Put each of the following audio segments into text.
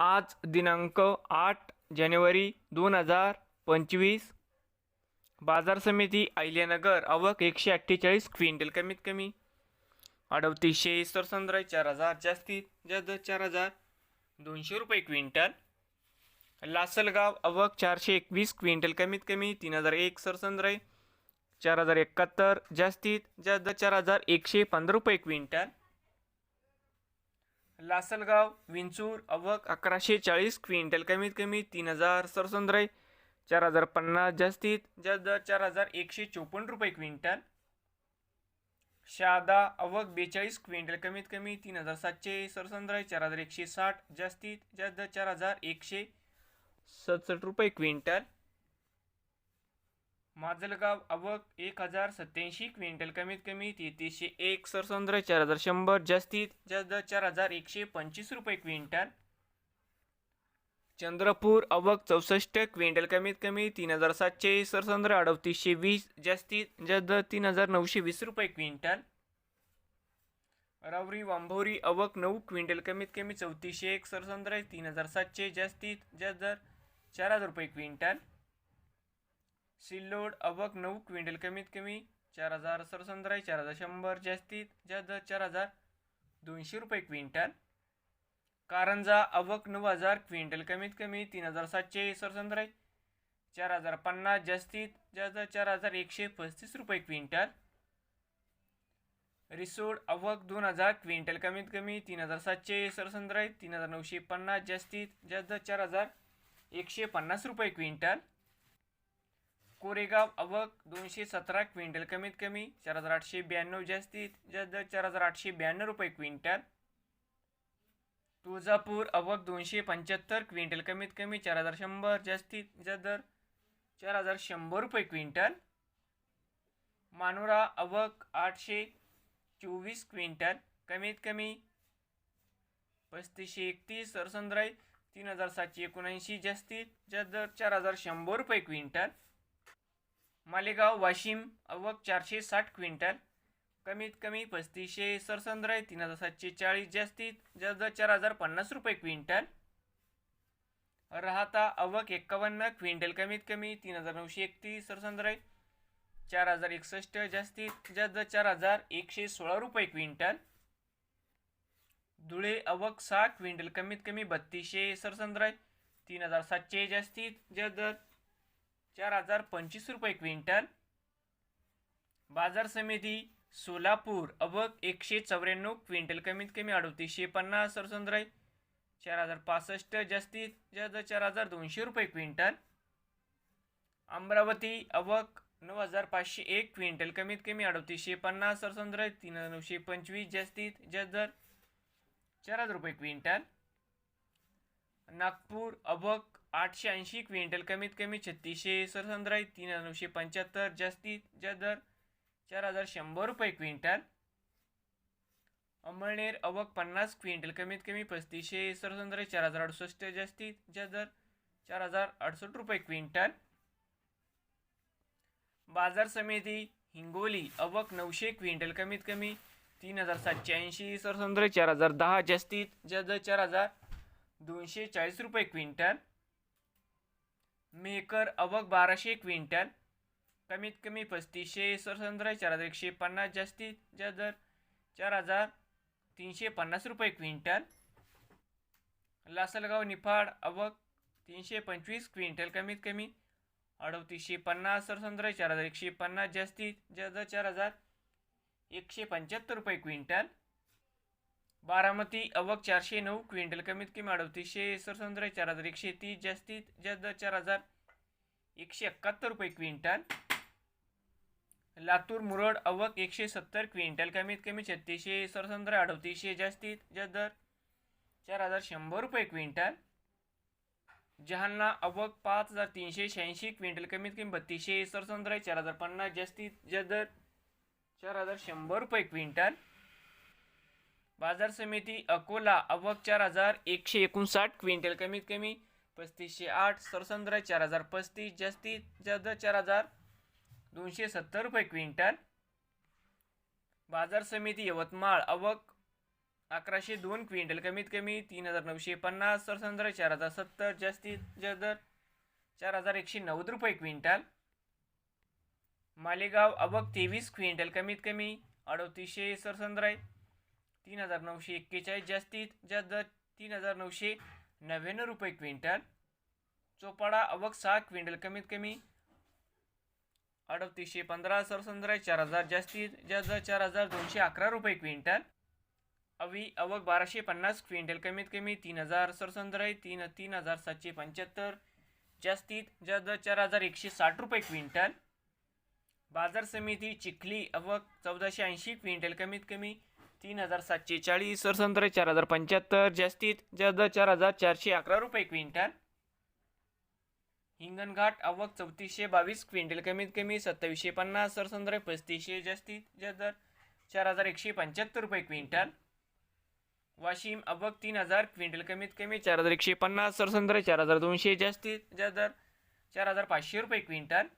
आज दिनांक आठ जानेवारी दोन हजार पंचवीस. बाजार समिती अहिल्यानगर आवक एकशे अठ्ठेचाळीस क्विंटल कमीत कमी. अडतीसशे सरसंद्राय चार हजार जास्तीत जास्त चार हजार दोनशे रुपये क्विंटल. लासलगाव आवक चारशे एकवीस क्विंटल कमीत कमी तीन हजार एक सरसंद्राय चार हजार एकाहत्तर जास्तीत जास्त चार हजार एकशे पंधरा रुपये क्विंटल. लासलगाव विंचूर अवक अकराशे चाळीस क्विंटल कमीत कमी तीन हजार सरसंद्राय चार हजार पन्नास जास्तीत जास्त दर चार हजार एकशे चोपन्न रुपये क्विंटल. शहादा अवक बेचाळीस क्विंटल कमीत कमी तीन हजार सातशे सरसंद्राय चार हजार एकशे साठ जास्तीत जास्त दर चार हजार एकशे सदसष्ट रुपये क्विंटल. माजलगाव अवक एक हजार सत्याऐंशी क्विंटल. कमीत कमी तेहतीसशे एक. सरसंद्र चार हजार शंभर. जास्तीत जास्त चार हजार एकशे पंचवीस रुपये क्विंटल. चंद्रपूर अवक चौसष्ट क्विंटल. कमीत कमी तीन हजार सातशे. सरसंद्र अडतीसशे वीस. जास्तीत जास्त तीन हजार नऊशे वीस रुपये क्विंटल. रावरी वांभोरी अवक नऊ क्विंटल. कमीत कमी चौतीसशे एक. सरसंद्र तीन हजार सातशे. जास्तीत जास्त दर चार हजार रुपये क्विंटल. सिल्लोड अबक नऊ क्विंटल कमीत कमी चार हजार सरसंद्राय चार हजार शंभर जास्तीत जास्त चार हजार दोनशे रुपये क्विंटल. कारंजा अवक नऊ हजार क्विंटल कमीत कमी तीन हजार सातशे सरसंद्राय चार हजार पन्नास जास्तीत जास्त चार हजार एकशे पस्तीस रुपये क्विंटल. रिसोड अवक दोन हजार क्विंटल कमीत कमी तीन हजार सातशे सरसंद्राय तीन हजार नऊशे पन्नास जास्तीत जास्त चार हजार एकशे पन्नास रुपये क्विंटल. कोरेगाव अवक दोनशे सतरा क्विंटल कमीत कमी चार हजार आठशे ब्याण्णव जास्तीत जास्त चार हजार आठशे ब्याण्णव रुपये क्विंटल. तुळजापूर अवक दोनशे पंच्याहत्तर क्विंटल कमीत कमी चार हजार शंभर जास्तीत जास्त दर चार हजार शंभर रुपये क्विंटल. मानोरा अवक आठशे चोवीस क्विंटल कमीत कमी पस्तीसशे एकतीस सरसंद्राई तीन हजार सातशे एकोणऐंशी जास्तीत जास्त दर चार हजार शंभर रुपये क्विंटल. मालेगाव वाशिम अवक चारशे साठ क्विंटल. कमीत कमी पस्तीसशे सरसंद्राय तीन हजार सातशे चाळीस जास्तीत जास्त चार हजार पन्नास रुपये क्विंटल. राहता अवक एक्कावन्न क्विंटल कमीत कमी तीन हजार नऊशे एकतीस सरसंद्राय चार हजार एकसष्ट जास्तीत जास्त चार हजार एकशे सोळा रुपये क्विंटल. धुळे अवक सहा क्विंटल कमीत कमी बत्तीसशे सरसंद्राय तीन हजार सातशे जास्तीत जास्त चार हजार पंचवीस रुपये क्विंटल. बाजार समिती सोलापूर अबक एकशे चौऱ्याण्णव क्विंटल कमीत कमी अडतीसशे पन्नास सरसंद्राय चार हजार पासष्ट जास्तीत जास्त चार हजार दोनशे रुपये क्विंटल. अमरावती अवक नऊ हजार पाचशे एक क्विंटल कमीत कमी अडतीसशे पन्नास सरसंद्राय तीन हजार नऊशे पंचवीस जास्तीत जास्त दर चार हजार रुपये क्विंटल. नागपूर अबक आठशे ऐंशी क्विंटल कमीत कमी छत्तीसशे सरसंद्राय तीन हजार नऊशे पंच्याहत्तर जास्तीत जास्त दर चार हजार शंभर रुपये क्विंटल. अमळनेर अवक पन्नास क्विंटल कमीत कमी पस्तीसशे सरसंद्राय चार हजार अडुसष्ट जास्तीत जास्त दर चार हजार अडुसष्ट रुपये क्विंटल. बाजार समिती हिंगोली अवक नऊशे क्विंटल कमीत कमी तीन हजार सातशे ऐंशी सरसंद्राय चार हजार दहा जास्तीत जास्त चार हजार दोनशे चाळीस रुपये क्विंटल. मेकर अवक बाराशे क्विंटल कमीत कमी पस्तीसशे सरसंद्र चार हजार एकशे पन्नास जास्तीत जास्त दर चार हजार तीनशे पन्नास रुपये क्विंटल. लासलगाव निफाड अवक तीनशे पंचवीस क्विंटल कमीत कमी अडतीसशे पन्नास सरसंद्र चार हजार एकशे पन्नास जास्तीत जास्त चार हजार एकशे पंच्याहत्तर रुपये क्विंटल. बारामती अवक चारशे नऊ क्विंटल कमीत कमी अडतीसशे सरसंद्राय चार हजार एकशे तीस जास्तीत जास्त चार हजार एकशे एकाहत्तर रुपये क्विंटल. लातूर मुरड अवक एकशे सत्तर क्विंटल कमीत कमी छत्तीसशे सरसंद्राय अडतीसशे जास्तीत जास्त दर चार हजार शंभर रुपये क्विंटल. जहांना अवक पाच हजार तीनशे शहाऐंशी क्विंटल कमीत कमी बत्तीसशे सरसंद्राय चार हजार पन्नास जास्तीत जास्त दर चार हजार शंभर रुपये क्विंटल. बाजार समिती अकोला अवक चार हजार एकशे एकोणसाठ क्विंटल कमीत कमी पस्तीसशे आठ सरसंद्र चार हजार पस्तीस जास्तीत जास्त चार हजार दोनशे सत्तर रुपये क्विंटल. बाजार समिती यवतमाळ अवक अकराशे दोन क्विंटल कमीत कमी तीन हजार नऊशे पन्नास सरसंद्र चार हजार सत्तर जास्तीत जास्त चार हजार एकशे नव्वद रुपये क्विंटल. मालेगाव अवक तेवीस क्विंटल कमीत कमी अडतीसशे सरसंद्र आहे तीन हजार नऊशे एक्केचाळीस जास्तीत जास्त दर तीन हजार नऊशे नव्याण्णव रुपये क्विंटल. चोपाडा अवक सहा क्विंटल कमीत कमी. अडतीसशे पंधरा सरसंद्रा चार हजार जास्तीत जास्त चार हजार दोनशे अकरा रुपये क्विंटल. अवी अवक बाराशे पन्नास क्विंटल कमीत कमी तीन हजार सरसंद्र तीन तीन हजार सातशे पंच्याहत्तर. जास्तीत जास्त चार हजार एकशे साठ रुपये क्विंटल. बाजार समिती चिखली अवक चौदाशे ऐंशी क्विंटल कमीत कमी. तीन हजार सातशे चाळीस सरसंद्र चार हजार पंच्याहत्तर जास्तीत जास्त चार हजार चारशे अकरा रुपये क्विंटल. हिंगणघाट आवक चौतीसशे बावीस क्विंटल कमीत कमी सत्तावीसशे पन्नास सरसंद्र पस्तीसशे जास्तीत जास्त दर चार हजार एकशे पंच्याहत्तर रुपये क्विंटल. वाशिम अवक तीन हजार क्विंटल कमीत कमी चार हजार एकशे पन्नास सरसंद्र चार हजार दोनशे जास्तीत जास्त चार हजार पाचशे रुपये क्विंटल.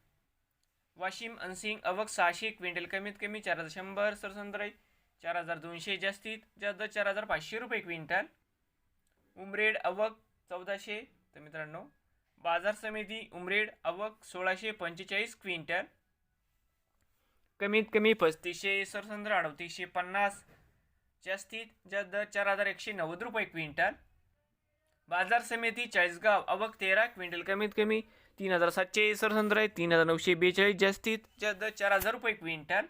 वाशिम अनसिंग अवक सहाशे क्विंटल कमीत कमी चार हजार शंभर सरसंद्र चार हजार दोनशे जास्तीत जास्त चार हजार पाचशे रुपये क्विंटल. उमरेड अवक चौदाशे तर मित्रांनो बाजार समिती उमरेड अवक सोळाशे पंचेचाळीस क्विंटल. कमीत कमी पस्तीसशे सरसंद्र अडतीसशे पन्नास जास्तीत जास्त दर चार हजार एकशे नव्वद रुपये क्विंटल. बाजार समिती चाळीसगाव अवक तेरा क्विंटल कमीत कमी तीन हजार सातशे सरसंद्र आहे तीन हजार नऊशे बेचाळीस जास्तीत जास्त दर चार हजार रुपये क्विंटल.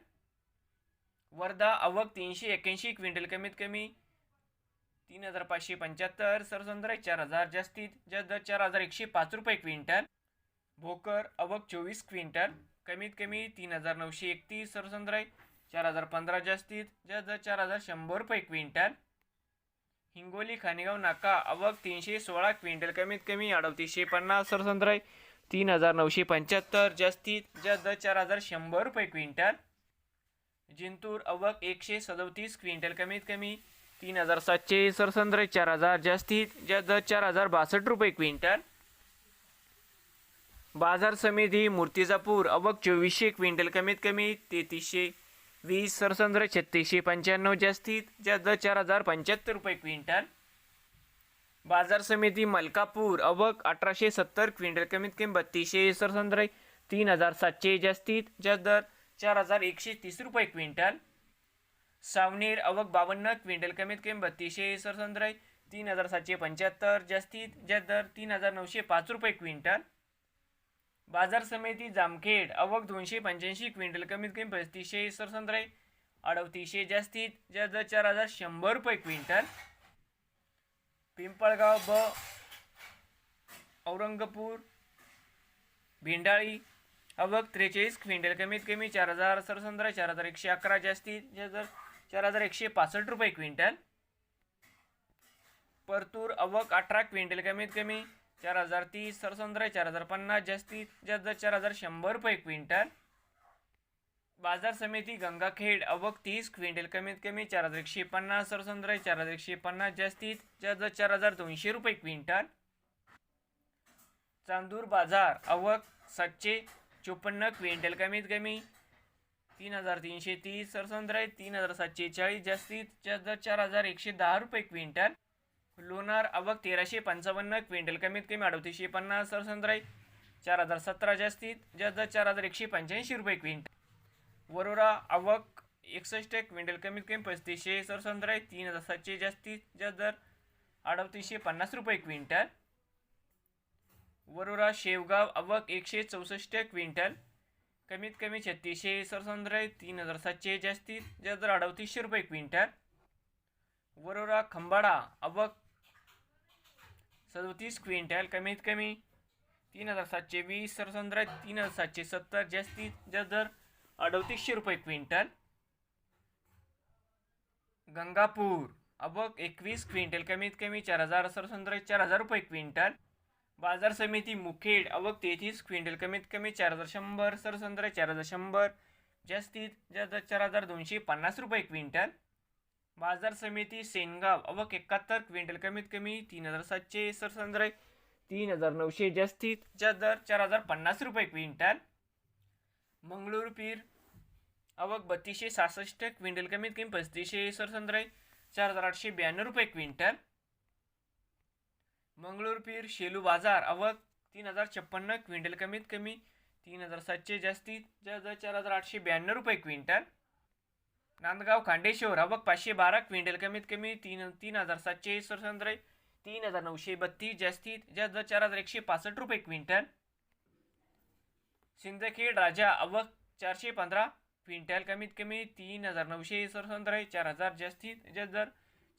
वर्धा अवक तीनशे एक्याऐंशी क्विंटल कमीत कमी तीन हजार पाचशे पंच्याहत्तर सरसंद्र चार हजार जास्तीत जास्त दर चार हजार एकशे पाच रुपये क्विंटल भोकर अवक चोवीस क्विंटल कमीत कमी तीन हजार नऊशे एकतीस सरसंद्राय चार हजार पंधरा जास्तीत जास्त दर चार हजार शंभर रुपये क्विंटल हिंगोली खानेगाव नाका अवक तीनशे सोळा क्विंटल कमीत कमी अडतीसशे पन्नास सरसंद्राय तीन हजार नऊशे पंच्याहत्तर जास्तीत जास्त दर चार हजार शंभर रुपये क्विंटल जिंतूर अवक एकशे सदोतीस क्विंटल कमीत कमी तीन हजार सातशे सरसंद्र चार हजार जास्तीत जास्त चार हजार बासष्ट रुपये क्विंटल. बाजार समिती मूर्तिजापूर अवक चोवीसशे क्विंटल कमीत कमी तेहतीसशे वीस सरसंद्र छत्तीसशे पंच्याण्णव जास्तीत जास्त चार हजार पंच्याहत्तर रुपये क्विंटल. बाजार समिती मलकापूर अवक अठराशे सत्तर क्विंटल कमीत कमी बत्तीसशे सरसंद्र तीन हजार सातशे जास्तीत जास्त दर चार हजार एकशे तीस रुपये क्विंटल. सावनेर अवक बावन्न क्विंटल कमीत कमी बत्तीसशे सरसंद्र तीन हजार सातशे पंच्याहत्तर जास्तीत जास्त दर तीन हजार नऊशे पाच रुपये क्विंटल. बाजार समिती जामखेड अवक दोनशे पंच्याऐंशी क्विंटल कमीत कमी पस्तीसशे सरसंद्र अडतीसशे जास्तीत जास्त दर चार हजार शंभर रुपये क्विंटल. पिंपळगाव ब औरंगपूर भिंडाळी अवक त्रेचाळीस क्विंटल कमीत कमी चार हजार सरसंद्र चार हजार एकशे अकरा जास्तीत जर चार हजार एकशे पासष्ट रुपये क्विंटल. परतूर अवक अठरा क्विंटल कमीत कमी चार हजार तीस सरसंद्र चार हजार पन्नास जास्तीत जास्त चार हजार शंभर रुपये क्विंटल. बाजार समिती गंगाखेड अवक तीस क्विंटल कमीत कमी चार हजार एकशे पन्नास सरसंद्र चार हजार एकशे पन्नास जास्तीत जास्त चार हजार दोनशे रुपये क्विंटल. चांदूर बाजार अवक सातशे चोपन्न क्विंटल कमीत कमी तीन हजार तीनशे तीस सरसंद्र तीन हजार सातशे चाळीस जास्तीत जास्त दर चार हजार एकशे दहा रुपये क्विंटल. लोणार अवक तेराशे पंचावन्न क्विंटल कमीत कमी अडतीसशे पन्नास सरसंद्र चार हजार सतरा जास्तीत जास्त चार हजार एकशे पंच्याऐंशी रुपये क्विंटल. वरोरा आवक एकसष्ट क्विंटल कमीत कमी पस्तीसशे सरसंद्र तीन हजार सातशे जास्तीत जास्त दर अडतीसशे पन्नास रुपये क्विंटल. वरुरा शेवगाव अवक एकशे चौसष्ट क्विंटल. कमीत कमी छत्तीसशे सरसंद्रय तीन हजार सातशे जास्तीत जास्त अडतीसशे रुपये क्विंटल. वरोरा खंबाडा अवक सदतीस क्विंटल. कमीत कमी तीन हजार सातशे वीस सरसंद्रय तीन हजार सातशे सत्तर जास्तीत जास्त दर अडतीसशे रुपये क्विंटल. गंगापूर अबक एकवीस क्विंटल. कमीत कमी चार हजार सरसंद्रय चार हजार रुपये क्विंटल. बाजार समिती मुखेड अवक तेहतीस क्विंटल कमीत कमी चार हजार शंभर सरसंद्र चार हजार शंभर जास्तीत जास्त चार हजार दोनशे पन्नास रुपये क्विंटल. बाजार समिती सेनगाव अवक एकाहत्तर क्विंटल कमीत कमी तीन हजार सातशे सरसंद्र तीन हजार नऊशे जास्तीत जास्त दर चार हजार पन्नास रुपये क्विंटल. मंगळूर पीर अवक बत्तीसशे सहासष्ट क्विंटल कमीत कमी पस्तीसशे सरसंद्र चार हजार आठशे ब्याण्णव रुपये क्विंटल. मंगळूर पीर शेलू बाजार आवक तीन हजार छप्पन्न क्विंटल कमीत कमी तीन हजार सातशे जास्तीत जास्त चार हजार आठशे ब्याण्णव रुपये क्विंटल. नांदगाव खांडेश्वर आवक पाचशे बारा क्विंटल कमीत कमी तीन तीन हजार सातशे सरसंद्रे तीन हजार नऊशे बत्तीस जास्तीत जास्त चार हजार एकशे पासष्ट रुपये क्विंटल. सिंदखेड राजा आवक चारशे पंधरा क्विंटल कमीत कमी तीन हजार नऊशे सरसंद्रे चार हजार जास्तीत जास्त दर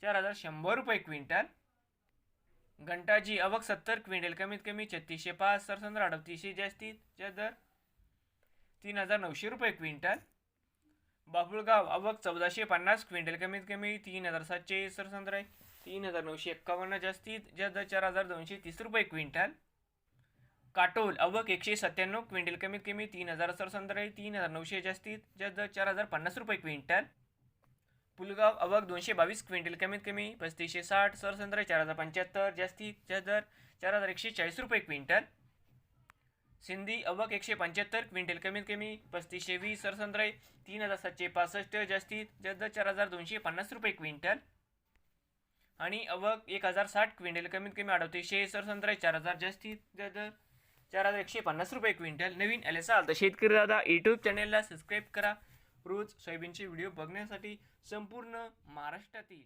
चार हजार शंभर रुपये क्विंटल. घंटाजी अवक सत्तर क्विंटल कमीत कमी छत्तीसशे पाच सरसंद्र अडतीसशे जास्तीत दर तीन हजार नऊशे रुपये क्विंटल. बाबुळगाव अवक चौदाशे पन्नास क्विंटल कमीत कमी तीन हजार सातशे सर सरसंद्र तीन हजार नऊशे एक्कावन्न जास्तीत जास्त दर चार हजार दोनशे तीस रुपये क्विंटल. काटोल अवक एकशे सत्त्याण्णव क्विंटल कमीत कमी तीन हजार सरसंद्र तीन हजार नऊशे जास्तीत जास्त चार हजार पन्नास रुपये क्विंटल. पुलगाव आवक दोनशे बावीस क्विंटल कमीत कमी पस्तीसशे साठ सरसंद्र चार हजार पंच्याहत्तर जास्तीत जास्त दर चार हजार एकशे चाळीस रुपये क्विंटल. सिंधी अवक एकशे पंच्याहत्तर क्विंटल कमीत कमी पस्तीसशे वीस सरसंद्र तीन हजार सातशे पासष्ट जास्तीत जास्त चार हजार दोनशे पन्नास रुपये क्विंटल. आणि अवक एक हजार साठ क्विंटल कमीत कमी अडतीसशे सरसंद्र चार हजार जास्तीत जास्त दर चार हजार एकशे पन्नास रुपये क्विंटल. नवीन आले असाल तर शेतकरी दादा यूट्यूब चॅनेलला सबस्क्राईब करा. रोज सोयाबीनचे व्हिडिओ बघण्यासाठी संपूर्ण महाराष्ट्रातील